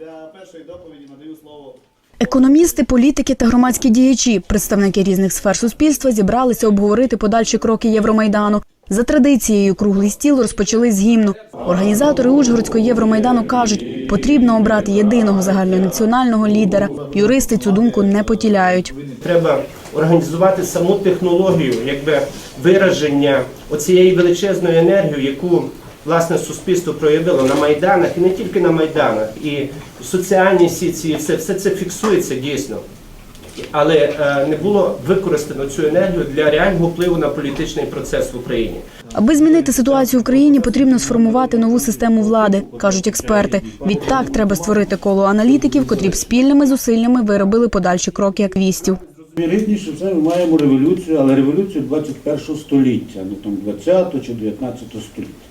Для першої доповіді надаю слово Економісти, політики та громадські діячі, представники різних сфер суспільства зібралися обговорити подальші кроки Євромайдану. За традицією, круглий стіл розпочали з гімну. Організатори Ужгородського Євромайдану кажуть, потрібно обрати єдиного загальнонаціонального лідера. Юристи цю думку не поділяють. Треба організувати саму технологію, якби вираження оцієї величезної енергії, яку власне суспільство проявило на майданах і не тільки на майданах, і соціальні сітці, все, все це фіксується дійсно. Але е, не було використано цю енергію для реального впливу на політичний процес в Україні. Аби змінити ситуацію в країні, потрібно сформувати нову систему влади, кажуть експерти. Відтак треба створити коло аналітиків, котрі б спільними зусиллями виробили подальші кроки активістів. Вірогідніше все ми маємо революцію, але революцію 21 століття, не там 20 чи 19 століття.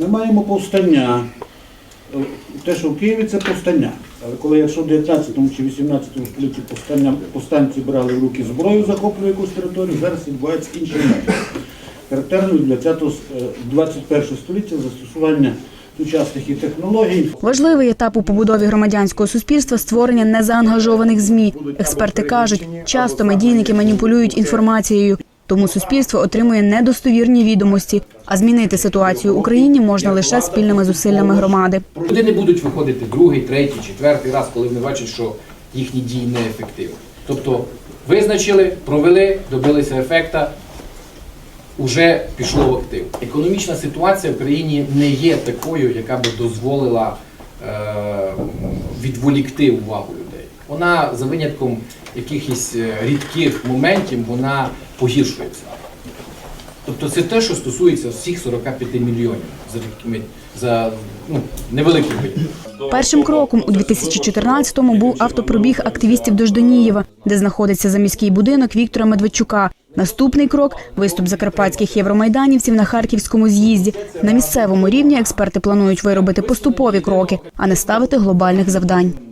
Ми маємо повстання. Е, Те, що в Києві, це повстання. Але коли якщо в 19 чи 18 столітті повстання, повстанці брали в руки зброю, захоплювали якусь територію, зараз відбувається інший метод. Характерною для 20 е, 21 століття застосування сучасних і технологій. Важливий етап у побудові громадянського суспільства створення незаангажованих змі. Експерти кажуть, часто медійники маніпулюють інформацією, тому суспільство отримує недостовірні відомості. А змінити ситуацію в Україні можна лише спільними зусиллями громади. Люди не будуть виходити другий, третій, четвертий раз, коли вони бачать, що їхні дії неефективні. Тобто визначили, провели, добилися ефекта, уже пішло в актив. Економічна ситуація в країні не є такою, яка би дозволила е, відволікти увагу. Вона за винятком якихось е, рідких моментів вона погіршується. Тобто це те, що стосується всіх 45 мільйонів за за ну, невеликим. Першим кроком у 2014-му був автопробіг активістів до Жданієва, де знаходиться заміський будинок Віктора Медведчука. Наступний крок виступ закарпатських євромайданівців на харківському з'їзді. На місцевому рівні експерти планують виробити поступові кроки, а не ставити глобальних завдань.